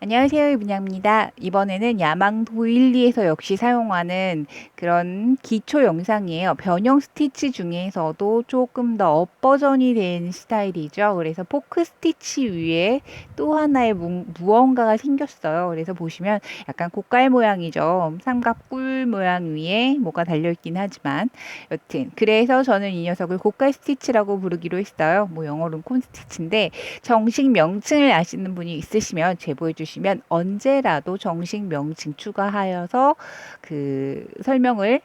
안녕하세요. 이분야입니다. 이번에는 야망 도일리에서 역시 사용하는 그런 기초 영상이에요. 변형 스티치 중에서도 조금 더 업 버전이 된 스타일이죠. 그래서 포크 스티치 위에 또 하나의 무, 무언가가 생겼어요. 그래서 보시면 약간 고깔 모양이죠. 삼각꿀 모양 위에 뭐가 달려있긴 하지만 여튼 그래서 저는 이 녀석을 고깔 스티치라고 부르기로 했어요. 뭐 영어로는 콘 스티치인데 정식 명칭을 아시는 분이 있으시면 제보해 주시면 주시면 언제라도 정식 명칭 추가하여서 그 설명을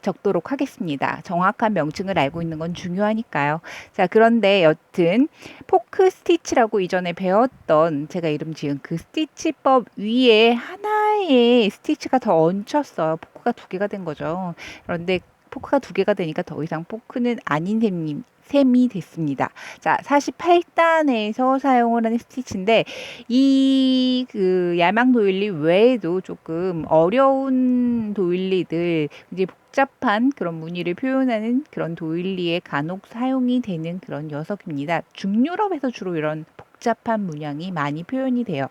적도록 하겠습니다. 정확한 명칭을 알고 있는 건 중요하니까요. 자, 그런데 여튼 포크 스티치라고 이전에 배웠던 제가 이름 지은 그 스티치법 위에 하나의 스티치가 더 얹혔어요. 포크가 두 개가 된 거죠. 그런데 포크가 두 개가 되니까 더 이상 포크는 아닌 셈님, 셈이 됐습니다. 자, 48단에서 사용을 하는 스티치인데 이 그 야망 도일리 외에도 조금 어려운 도일리들 이제 복잡한 그런 무늬를 표현하는 그런 도일리에 간혹 사용이 되는 그런 녀석입니다. 중유럽에서 주로 이런 복잡한 문양이 많이 표현이 돼요.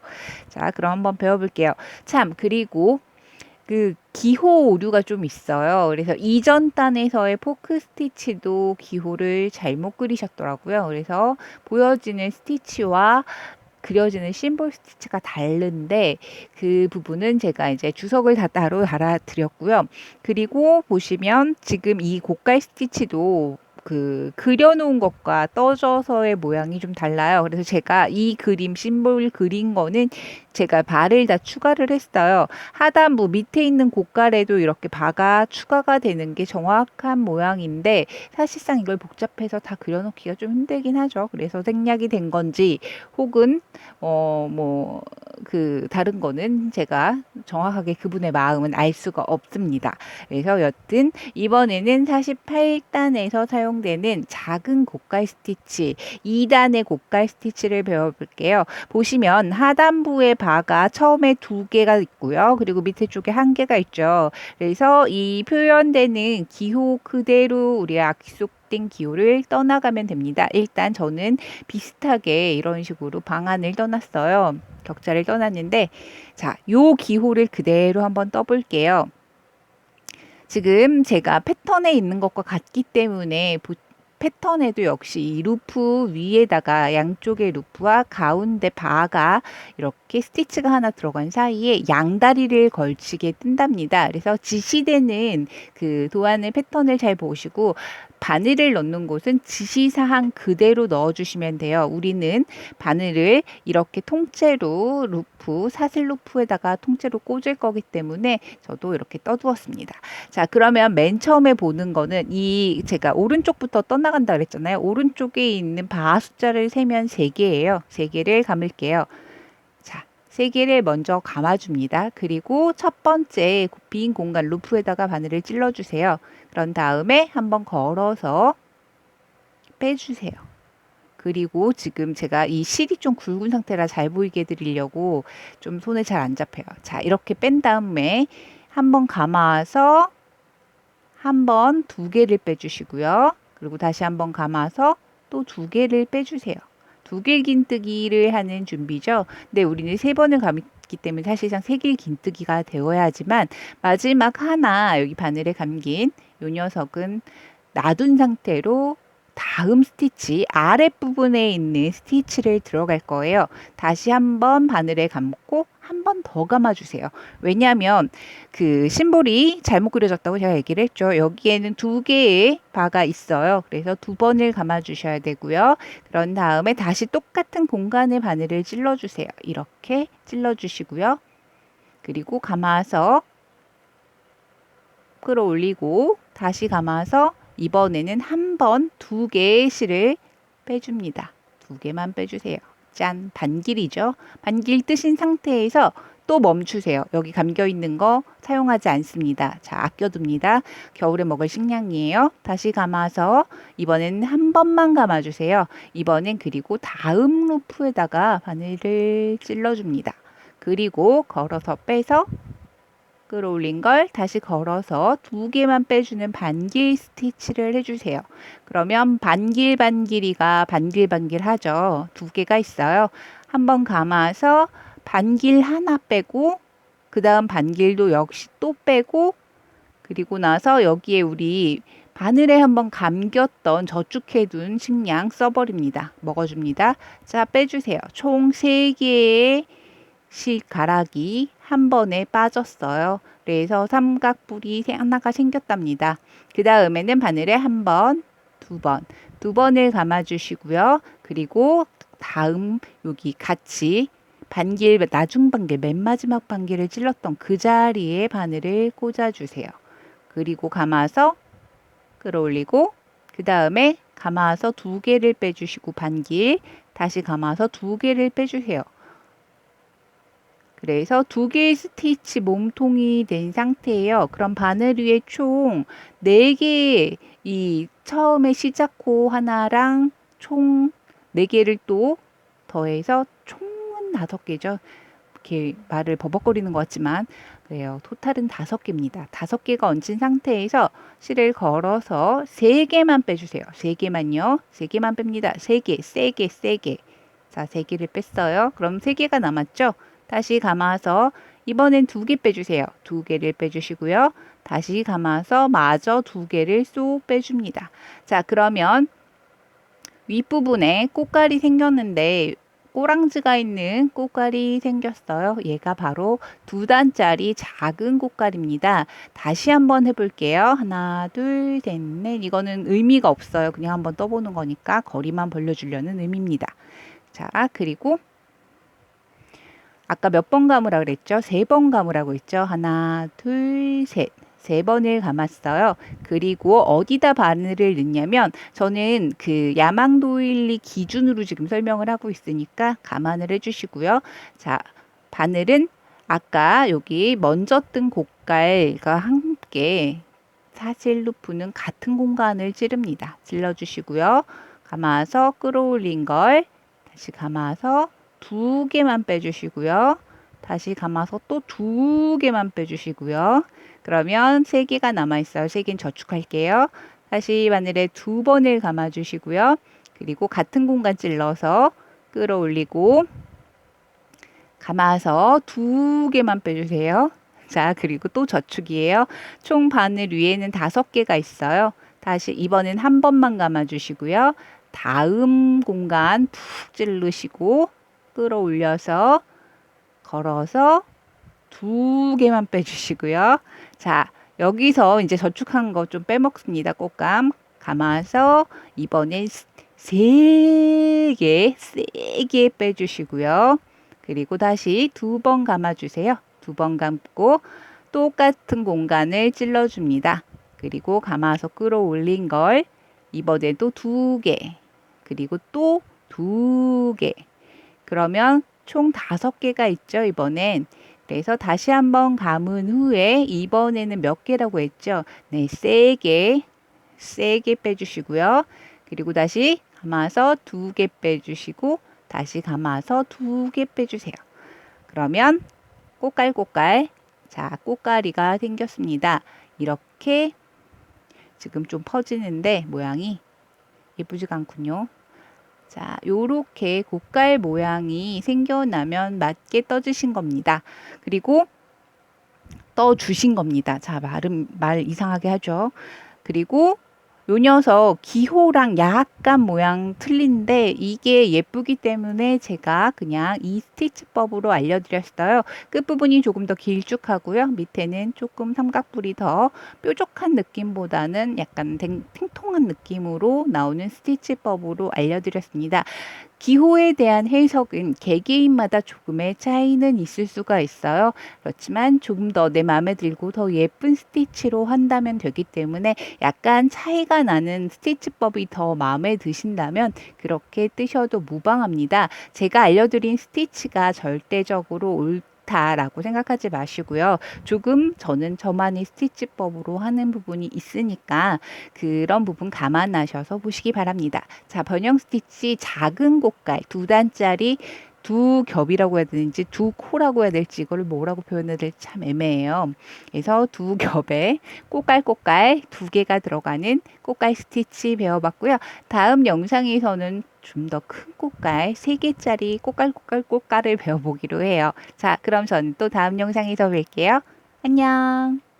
자, 그럼 한번 배워볼게요. 참, 그리고 그 기호 오류가 좀 있어요. 그래서 이전 단에서의 포크 스티치도 기호를 잘못 그리셨더라고요. 그래서 보여지는 스티치와 그려지는 심볼 스티치가 다른데 그 부분은 제가 이제 주석을 다 따로 달아드렸고요. 그리고 보시면 지금 이 고깔 스티치도 그 그려놓은 것과 떠져서의 모양이 좀 달라요. 그래서 제가 이 그림 심볼 그린 거는 제가 발을 다 추가를 했어요. 하단부 밑에 있는 고깔에도 이렇게 바가 추가가 되는 게 정확한 모양인데 사실상 이걸 복잡해서 다 그려놓기가 좀 힘들긴 하죠. 그래서 생략이 된 건지 혹은 어 뭐 그 다른 거는 제가 정확하게 그분의 마음은 알 수가 없습니다. 그래서 여튼 이번에는 48단에서 사용 되는 작은 고깔 스티치 2단의 고깔 스티치를 배워볼게요. 보시면 하단부의 바가 처음에 두 개가 있고요. 그리고 밑에 쪽에 한 개가 있죠. 그래서 이 표현되는 기호 그대로 우리 악속된 기호를 떠나가면 됩니다. 일단 저는 비슷하게 이런 식으로 방안을 떠났어요. 격자를 떠났는데 자, 요 기호를 그대로 한번 떠볼게요. 지금 제가 패턴에 있는 것과 같기 때문에 패턴에도 역시 이 루프 위에다가 양쪽의 루프와 가운데 바가 이렇게 스티치가 하나 들어간 사이에 양다리를 걸치게 뜬답니다. 그래서 지시되는 그 도안의 패턴을 잘 보시고 바늘을 넣는 곳은 지시사항 그대로 넣어주시면 돼요. 우리는 바늘을 이렇게 통째로 루프, 사슬 루프에다가 통째로 꽂을 거기 때문에 저도 이렇게 떠두었습니다. 자, 그러면 맨 처음에 보는 거는 이 제가 오른쪽부터 떠나간다 그랬잖아요. 오른쪽에 있는 바 숫자를 세면 3개예요. 3개를 감을게요. 자, 세 개를 먼저 감아줍니다. 그리고 첫 번째 빈 공간 루프에다가 바늘을 찔러주세요. 그런 다음에 한번 걸어서 빼주세요. 그리고 지금 제가 이 실이 좀 굵은 상태라 잘 보이게 해드리려고 좀 손에 잘 안 잡혀요. 자, 이렇게 뺀 다음에 한번 감아서 한번 두 개를 빼주시고요. 그리고 다시 한번 감아서 또 두 개를 빼주세요. 두개 긴뜨기를 하는 준비죠. 근데 우리는 세 번을 감기 때문에 사실상 세개 긴뜨기가 되어야 하지만 마지막 하나 여기 바늘에 감긴 요 녀석은 놔둔 상태로 다음 스티치 아랫부분에 있는 스티치를 들어갈 거예요. 다시 한번 바늘에 감고 한 번 더 감아주세요. 왜냐하면 그 심볼이 잘못 그려졌다고 제가 얘기를 했죠. 여기에는 두 개의 바가 있어요. 그래서 두 번을 감아주셔야 되고요. 그런 다음에 다시 똑같은 공간에 바늘을 찔러주세요. 이렇게 찔러주시고요. 그리고 감아서 끌어올리고 다시 감아서 이번에는 한 번 두 개의 실을 빼줍니다. 두 개만 빼주세요. 짠, 반길이죠. 반길 뜨신 상태에서 또 멈추세요. 여기 감겨 있는 거 사용하지 않습니다. 자, 아껴둡니다. 겨울에 먹을 식량이에요. 다시 감아서 이번엔 한 번만 감아주세요. 이번엔 그리고 다음 루프에다가 바늘을 찔러줍니다. 그리고 걸어서 빼서 끌어올린 걸 다시 걸어서 두 개만 빼주는 반길 스티치를 해주세요. 그러면 반길 반길이가 반길 반길 하죠. 두 개가 있어요. 한번 감아서 반길 하나 빼고 그 다음 반길도 역시 또 빼고 그리고 나서 여기에 우리 바늘에 한번 감겼던 저축해둔 식량 써버립니다. 먹어줍니다. 자 빼주세요. 총 3개의 실가락이 한 번에 빠졌어요. 그래서 삼각뿔이 하나가 생겼답니다. 그 다음에는 바늘에 한 번, 두 번, 두 번을 감아주시고요. 그리고 다음 여기 같이 반길, 나중 반길, 맨 마지막 반길을 찔렀던 그 자리에 바늘을 꽂아주세요. 그리고 감아서 끌어올리고 그 다음에 감아서 두 개를 빼주시고 반길 다시 감아서 두 개를 빼주세요. 그래서 두 개의 스티치 몸통이 된 상태예요. 그럼 바늘 위에 총 네개이 처음에 시작코 하나랑 총 네 개를 또 더해서 총은 다섯 개죠. 이렇게 말을 버벅거리는 것 같지만 그래요. 토탈은 다섯 개입니다. 다섯 개가 얹힌 상태에서 실을 걸어서 세 개만 빼주세요. 세 개만요. 세 개만 뺍니다. 세 개, 세게, 세게. 자, 세 개를 뺐어요. 그럼 세 개가 남았죠? 다시 감아서 이번엔 두 개 빼주세요. 두 개를 빼주시고요. 다시 감아서 마저 두 개를 쏙 빼줍니다. 자, 그러면 윗부분에 꽃갈이 생겼는데 꼬랑지가 있는 꽃갈이 생겼어요. 얘가 바로 두 단짜리 작은 꽃갈입니다. 다시 한번 해볼게요. 하나, 둘, 셋, 넷. 이거는 의미가 없어요. 그냥 한번 떠보는 거니까 거리만 벌려주려는 의미입니다. 자, 그리고 아까 몇 번 감으라 그랬죠? 세 번 감으라고 했죠? 하나, 둘, 셋. 세 번을 감았어요. 그리고 어디다 바늘을 넣냐면 저는 그 야망도일리 기준으로 지금 설명을 하고 있으니까 감안을 해주시고요. 자, 바늘은 아까 여기 먼저 뜬 곡갈과 함께 사실 루프는 같은 공간을 찌릅니다. 찔러주시고요. 감아서 끌어올린 걸 다시 감아서 두 개만 빼주시고요. 다시 감아서 또 두 개만 빼주시고요. 그러면 세 개가 남아 있어요. 세 개는 저축할게요. 다시 바늘에 두 번을 감아 주시고요. 그리고 같은 공간 찔러서 끌어올리고 감아서 두 개만 빼주세요. 자, 그리고 또 저축이에요. 총 바늘 위에는 다섯 개가 있어요. 다시 이번엔 한 번만 감아 주시고요. 다음 공간 푹 찌르시고 끌어올려서 걸어서 두 개만 빼주시고요. 자, 여기서 이제 저축한 거 좀 빼먹습니다. 꽃감 감아서 이번엔 세 개, 세게 빼주시고요. 그리고 다시 두 번 감아주세요. 두 번 감고 똑같은 공간을 찔러줍니다. 그리고 감아서 끌어올린 걸 이번에도 두 개, 그리고 또 두 개. 그러면 총 다섯 개가 있죠, 이번엔. 그래서 다시 한번 감은 후에 이번에는 몇 개라고 했죠? 네, 세게, 세게 빼주시고요. 그리고 다시 감아서 두 개 빼주시고 다시 감아서 두 개 빼주세요. 그러면 꽃갈꽃갈 자 꽃가리가 생겼습니다. 이렇게 지금 좀 퍼지는데 모양이 예쁘지가 않군요. 자, 요렇게 고깔 모양이 생겨나면 맞게 떠주신 겁니다. 그리고 떠주신 겁니다. 자, 말은 말 이상하게 하죠. 그리고 요 녀석 기호랑 약간 모양 틀린데 이게 예쁘기 때문에 제가 그냥 이 스티치법으로 알려드렸어요. 끝부분이 조금 더 길쭉하고요. 밑에는 조금 삼각뿔이 더 뾰족한 느낌보다는 약간 탱 통한 느낌으로 나오는 스티치법으로 알려드렸습니다. 기호에 대한 해석은 개개인마다 조금의 차이는 있을 수가 있어요. 그렇지만 조금 더 내 마음에 들고 더 예쁜 스티치로 한다면 되기 때문에 약간 차이가 나는 스티치법이 더 마음에 드신다면 그렇게 뜨셔도 무방합니다. 제가 알려드린 스티치가 절대적으로 올 좋다라고 생각하지 마시고요. 조금 저는 저만의 스티치법으로 하는 부분이 있으니까 그런 부분 감안하셔서 보시기 바랍니다. 자, 변형 스티치 작은 꽃갈 두 단짜리 두 겹이라고 해야 되는지 두 코라고 해야 될지 이거를 뭐라고 표현해야 될지 참 애매해요. 그래서 두 겹에 꼬깔꼬깔 두 개가 들어가는 꼬깔 스티치 배워봤고요. 다음 영상에서는 좀 더큰 꽃갈, 세 개짜리 꽃갈꽃갈 꽃갈을 배워보기로 해요. 자, 그럼 저는 또 다음 영상에서 뵐게요. 안녕.